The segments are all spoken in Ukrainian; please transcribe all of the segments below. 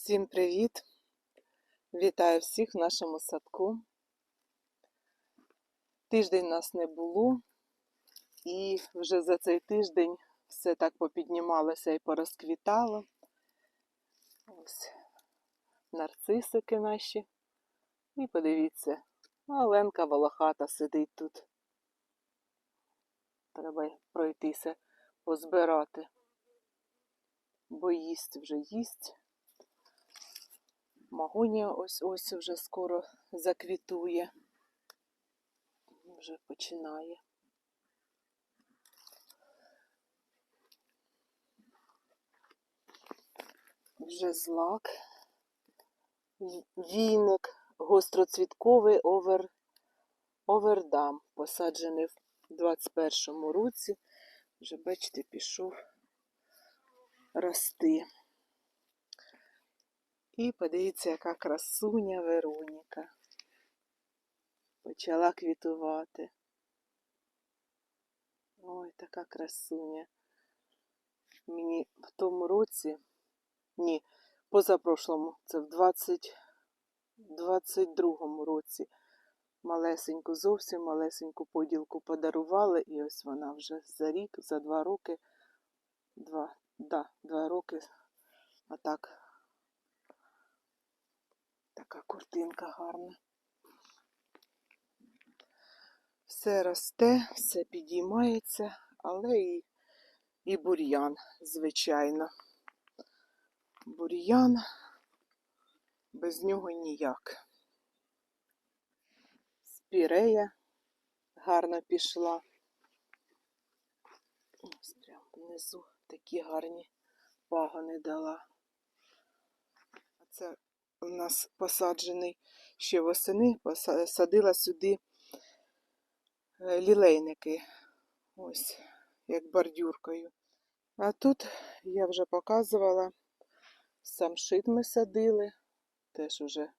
Всім привіт! Вітаю всіх в нашому садку. Тиждень нас не було, і вже за цей тиждень все так попіднімалося і порозквітало. Ось нарцисики наші. І подивіться, Оленка волохата сидить тут. Треба пройтися, позбирати. Бо їсть вже їсть. Магонія ось ось вже скоро заквітує. Вже починає. Вже злак. Війник гостроцвітковий овер, овердам, посаджений в 21-му році. Вже, бачите, пішов рости. І подивіться, яка красуня Вероніка. Почала квітувати. Ой, така красуня. Мені в тому році, ні, позапрошлому, це в 20, 22-му році малесеньку, зовсім малесеньку поділку подарували, і ось вона вже за рік, за два роки, два, да, два роки, а так Така куртинка гарна. Все росте, все підіймається, але і, і бур'ян, звичайно. Бур'ян, без нього ніяк. Спірея гарно пішла. Ось прямо внизу такі гарні пагони дала. У нас посаджений ще восени, садила сюди е, лілейники, ось, як бордюркою. А тут я вже показувала, самшит ми садили, теж уже,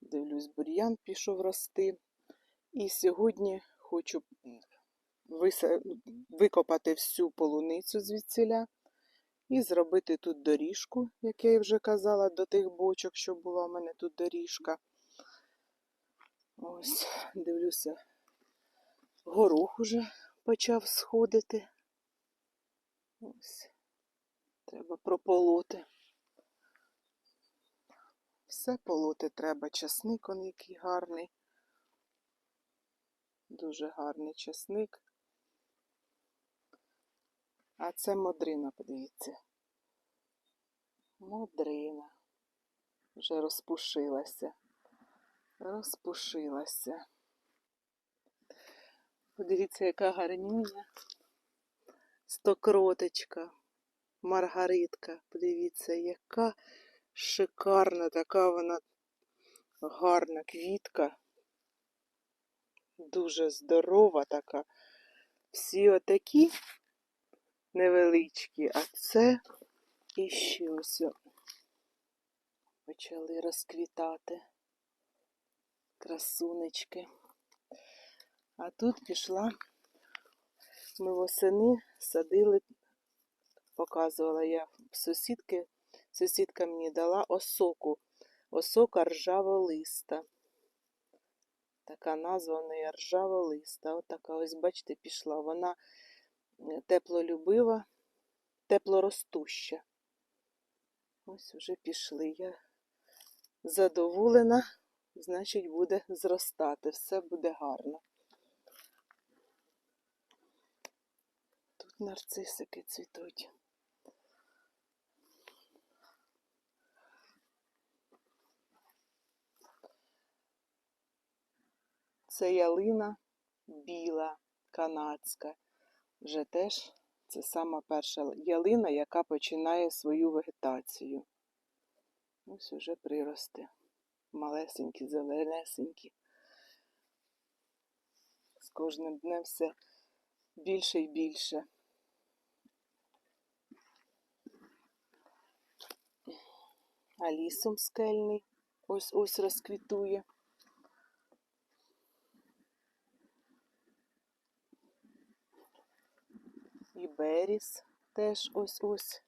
дивлюсь, бур'ян пішов рости. І сьогодні хочу викопати всю полуницю звідсіля і зробити тут доріжку, як я вже казала, до тих бочок, що була в мене тут доріжка. Ось, дивлюся, горох уже почав сходити. Ось, треба прополоти. Все полоти треба. Часник он який гарний. Дуже гарний часник. А це модрина, подивіться. Модрина. Вже розпушилася. Розпушилася. Подивіться, яка гарнюня. Стокроточка. Маргаритка. Подивіться, яка шикарна, така вона гарна квітка. Дуже здорова така. Всі отакі невеличкі, а це іще ось почали розквітати красунечки. А тут пішла, ми восени садили, показувала я сусідки, сусідка мені дала осоку, осока ржаволиста. Така назва в неї ржаволиста. От така ось, бачите, пішла. Вона теплолюбива, теплоростуща. Ось вже пішли. Я задоволена, значить, буде зростати. Все буде гарно. Тут нарцисики цвітуть. Це ялина біла, канадська. Вже теж це сама перша ялина, яка починає свою вегетацію. Ось уже прирости. Малесенькі, зеленесенькі. З кожним днем все більше і більше. А лісом скельний ось ось розквітує. І беріс теж ось ось.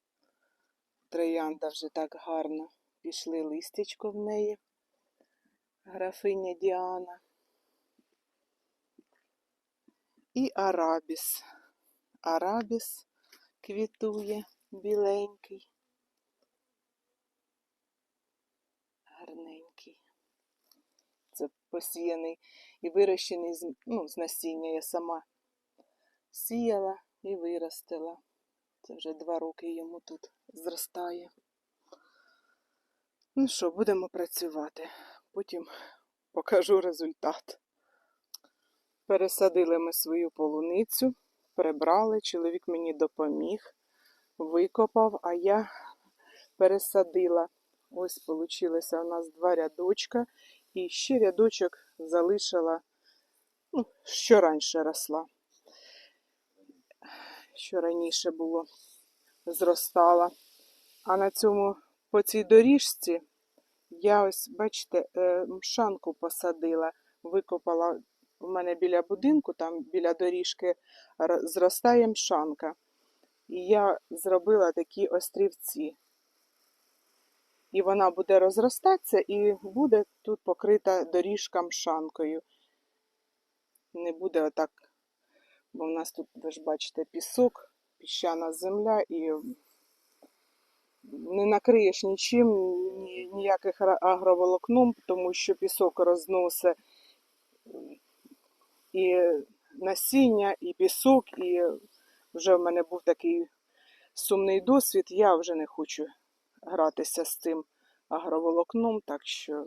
Троянда вже так гарно пішли листячко в неї. Графиня Діана. І арабіс. Арабіс квітує біленький. Гарненький. Це посіяний і вирощений з, ну, з насіння. Я сама сіяла і виростила. Це вже два роки йому тут зростає. Ну що, будемо працювати. Потім покажу результат. Пересадили ми свою полуницю, прибрали, чоловік мені допоміг, викопав, а я пересадила. Ось вийшло у нас два рядочка, і ще рядочок залишила, ну, що раніше росла. Що раніше було, зростала. А на цьому, по цій доріжці, я ось, бачите, е, мшанку посадила, викопала у мене біля будинку, там біля доріжки зростає мшанка. І я зробила такі острівці. І вона буде розростатися і буде тут покрита доріжка мшанкою. Не буде отак, бо в нас тут, ви ж бачите, пісок, піщана земля і не накриєш нічим, ні, ніяких агроволокном, тому що пісок розносить і насіння, і пісок, і вже в мене був такий сумний досвід. Я вже не хочу гратися з цим агроволокном, так що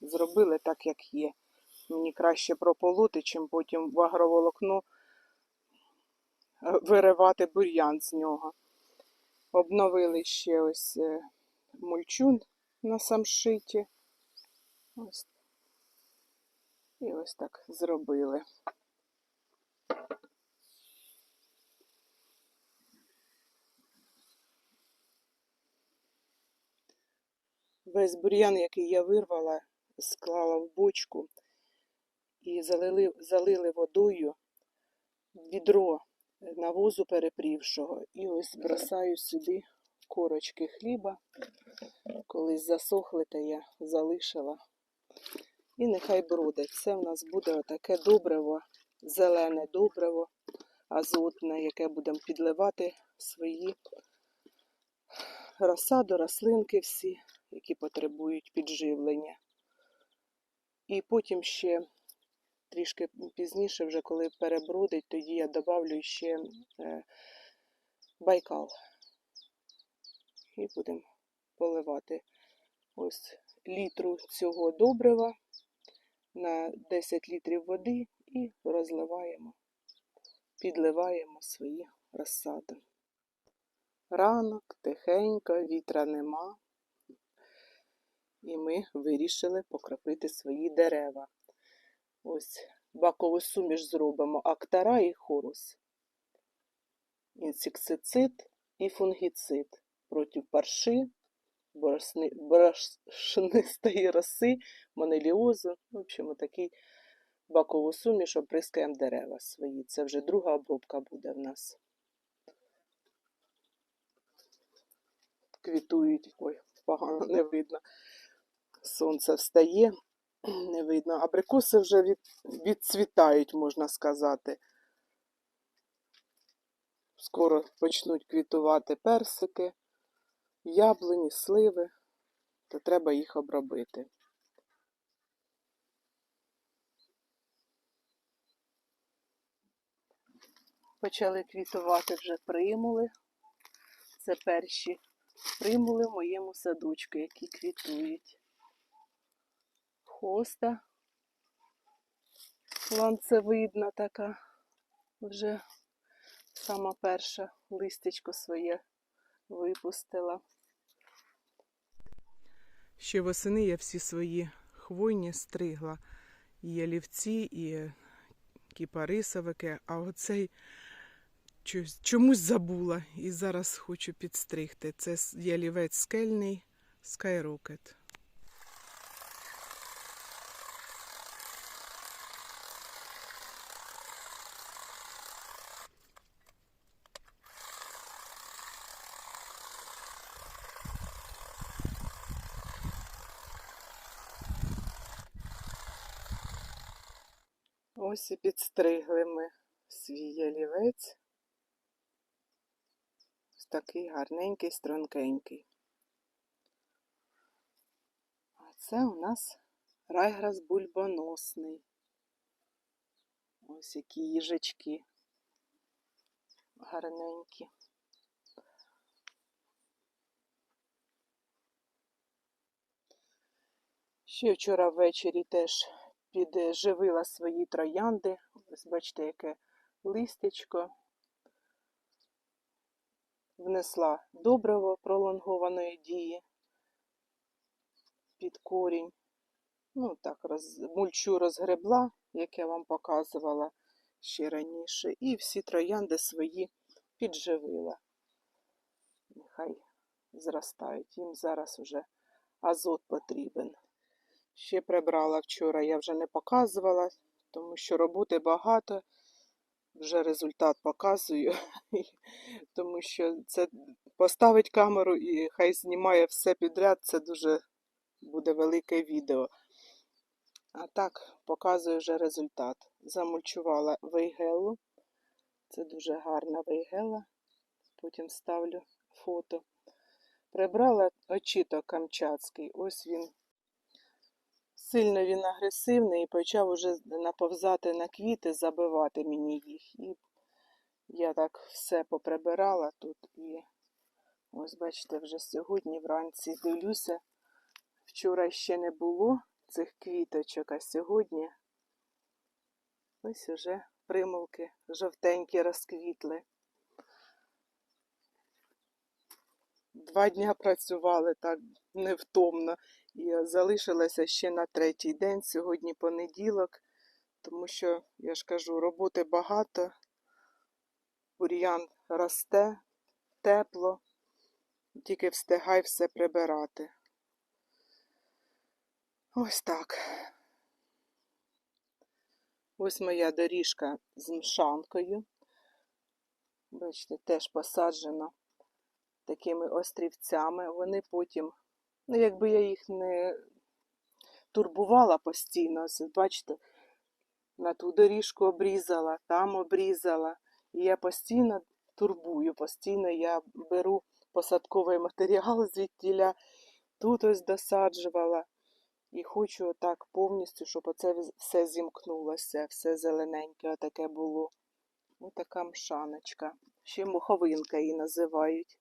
зробили так, як є. Мені краще прополоти, чим потім в агроволокно е, виривати бур'ян з нього. Обновили ще ось е, мульчун на самшиті. Ось. І ось так зробили. Весь бур'ян, який я вирвала, склала в бочку і залили, залили водою відро навозу перепрівшого. І ось бросаю сюди корочки хліба. Колись засохли, та я залишила. І нехай бродить. Це в нас буде отаке добриво, зелене добриво, азотне, яке будемо підливати свої розсаду, рослинки всі, які потребують підживлення. І потім ще трішки пізніше, вже коли перебродить, тоді я добавлю ще е, байкал. І будемо поливати ось літру цього добрива на 10 літрів води і розливаємо, підливаємо свої розсади. Ранок, тихенько, вітра нема. І ми вирішили покропити свої дерева. Ось бакову суміш зробимо актара і хорус. Інсектицид і фунгіцид проти парши, борошни- борошнистої роси, монеліозу. В общем, такий бакову суміш оприскаємо дерева свої. Це вже друга обробка буде в нас. Квітують, ой, погано не видно. Сонце встає, не видно. Абрикоси вже від, відцвітають, можна сказати. Скоро почнуть квітувати персики, яблуні, сливи, то треба їх обробити. Почали квітувати вже примули. Це перші примули в моєму садочку, які квітують. Хоста ланцевидна така, вже сама перша листечко своє випустила. Ще восени я всі свої хвойні стригла. І ялівці, і кіпарисовики, а оцей чомусь- забула і зараз хочу підстригти. Це ялівець скельний Skyrocket. Ось і підстригли ми свій ялівець. Такий гарненький, стрункенький. А це у нас райграс бульбоносний. Ось які їжачки гарненькі. Ще вчора ввечері теж підживила свої троянди. Ось бачите, яке листячко. Внесла добриво пролонгованої дії під корінь. Ну, так, роз, мульчу розгребла, як я вам показувала ще раніше. І всі троянди свої підживила. Нехай зростають. Їм зараз уже азот потрібен. Ще прибрала вчора, я вже не показувала, тому що роботи багато. Вже результат показую, тому що це поставить камеру і хай знімає все підряд, це дуже буде велике відео. А так, показую вже результат. Замульчувала вейгелу. Це дуже гарна вейгела. Потім ставлю фото. Прибрала очіток камчатський. Ось він. Сильно він агресивний і почав уже наповзати на квіти, забивати мені їх. І я так все поприбирала тут. І ось, бачите, вже сьогодні вранці дивлюся. Вчора ще не було цих квіточок, а сьогодні ось уже примулки жовтенькі розквітли. Два дня працювали так невтомно і залишилася ще на третій день, сьогодні понеділок, тому що, я ж кажу, роботи багато, бур'ян росте, тепло, тільки встигай все прибирати. Ось так. Ось моя доріжка з мшанкою. Бачите, теж посаджена такими острівцями. Вони потім, ну, якби я їх не турбувала постійно, бачите, на ту доріжку обрізала, там обрізала. І я постійно турбую, постійно я беру посадковий матеріал звідтіля, тут ось досаджувала. І хочу отак повністю, щоб оце все зімкнулося, все зелененьке отаке було. Ось така мшаночка. Ще муховинка її називають.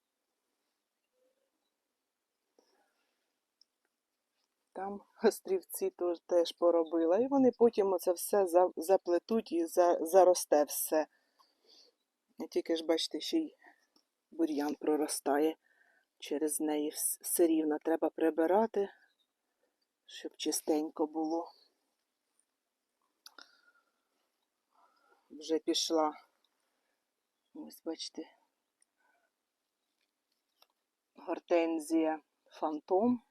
Там острівці теж поробила. І вони потім оце все заплетуть і заросте все. Тільки ж, бачите, ще й бур'ян проростає через неї. Все рівно треба прибирати щоб чистенько було. Вже пішла. Ось, бачите, гортензія фантом.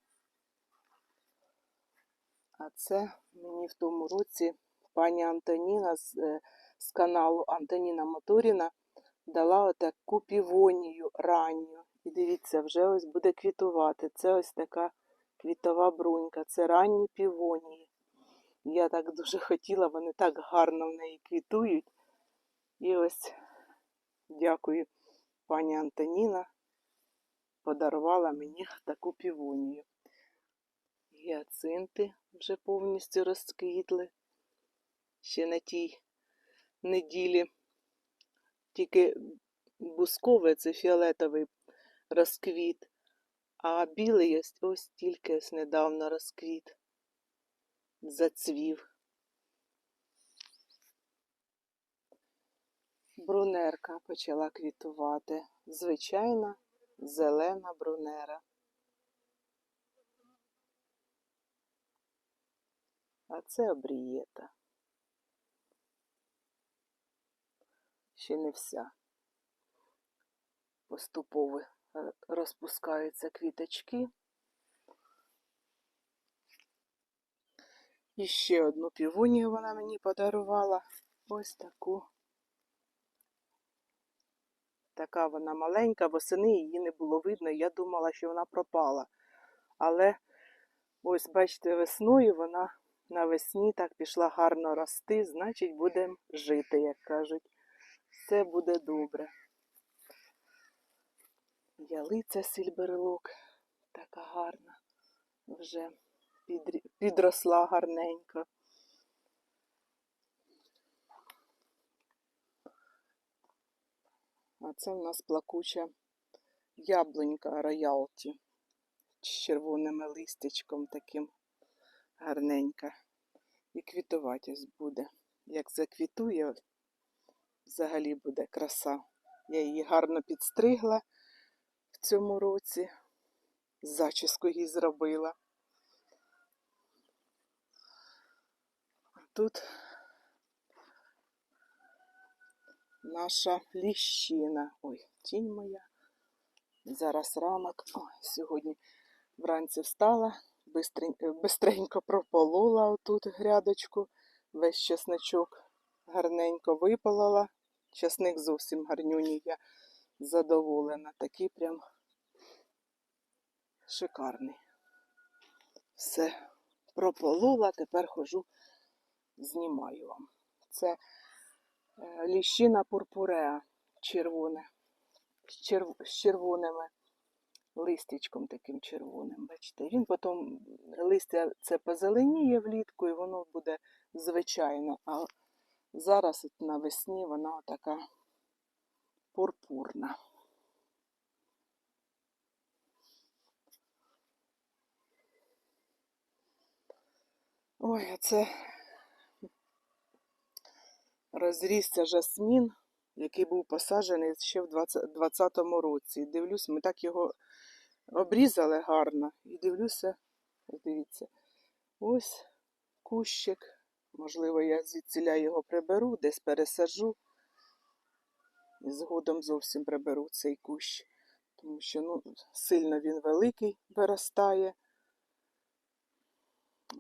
А це мені в тому році пані Антоніна з, е, з каналу Антоніна Моторіна дала отаку півонію ранню. І дивіться, вже ось буде квітувати. Це ось така квітова брунька, це ранні півонії. Я так дуже хотіла, вони так гарно в неї квітують. І ось дякую, пані Антоніна подарувала мені таку півонію. Гіацинти вже повністю розквітли. Ще на тій неділі. Тільки бусковий, це фіолетовий розквіт. А білий ось ось тільки ось недавно розквіт, зацвів. Брунерка почала квітувати. Звичайна зелена брунера. А це обрієта. Ще не вся. Поступово Е, розпускаються квіточки. І ще одну півонію вона мені подарувала. Ось таку. Така вона маленька, восени її не було видно, я думала, що вона пропала. Але ось, бачите, весною вона навесні так пішла гарно рости, значить будемо жити, як кажуть. Все буде добре. Ялиця сільберлок така гарна, вже підросла гарненько. А це в нас плакуча яблунька роялті з червоним листячком таким гарненька. І квітувати ось буде. Як заквітує, взагалі буде краса. Я її гарно підстригла в цьому році. Зачіску їй зробила. Тут наша ліщина. Ой, тінь моя. Зараз ранок. Ой, сьогодні вранці встала, бистренько прополола отут грядочку, весь чесничок гарненько випалала. Чесник зовсім гарнюній, я задоволена. Такий прям шикарний. Все прополола, тепер хожу, знімаю вам. Це е, ліщина пурпуреа червоне, з червоними листячком таким червоним. Бачите, він потім листя це позеленіє влітку і воно буде звичайно. А зараз от навесні вона така пурпурна. Ой, а це розрісся жасмін, який був посаджений ще в 2020 році. Дивлюсь, ми так його обрізали гарно. І дивлюся, дивіться, ось кущик. Можливо, я звідсіля його приберу, десь пересаджу. І згодом зовсім приберу цей кущ. Тому що ну, сильно він великий виростає.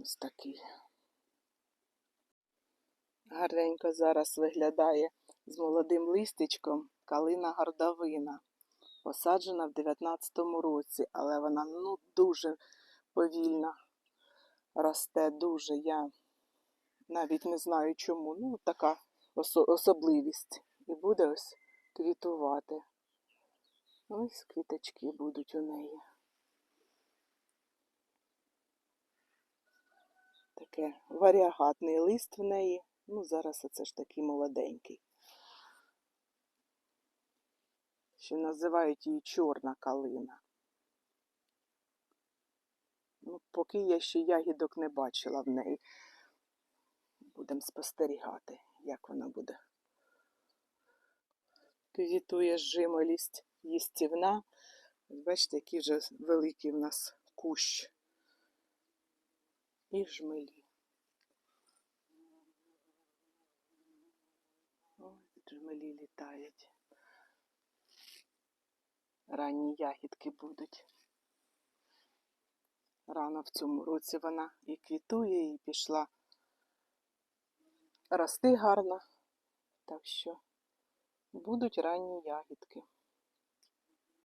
Ось такий. Гарненько зараз виглядає з молодим листячком калина гардавина. Посаджена в 19-му році, але вона ну, дуже повільно росте, дуже. Я навіть не знаю чому. Ну, така осо- особливість. І буде ось квітувати. Ось квіточки будуть у неї. Таке варіагатний лист в неї. Ну, зараз оце ж такий молоденький. Ще називають її чорна калина. Ну, поки я ще ягідок не бачила в неї. Будемо спостерігати, як вона буде. Квітує жимолість їстівна. Бачите, який вже великий в нас кущ. І жмелі. Ой, жмелі літають. Ранні ягідки будуть. Рано в цьому році вона і квітує, і пішла рости гарно. Так що будуть ранні ягідки.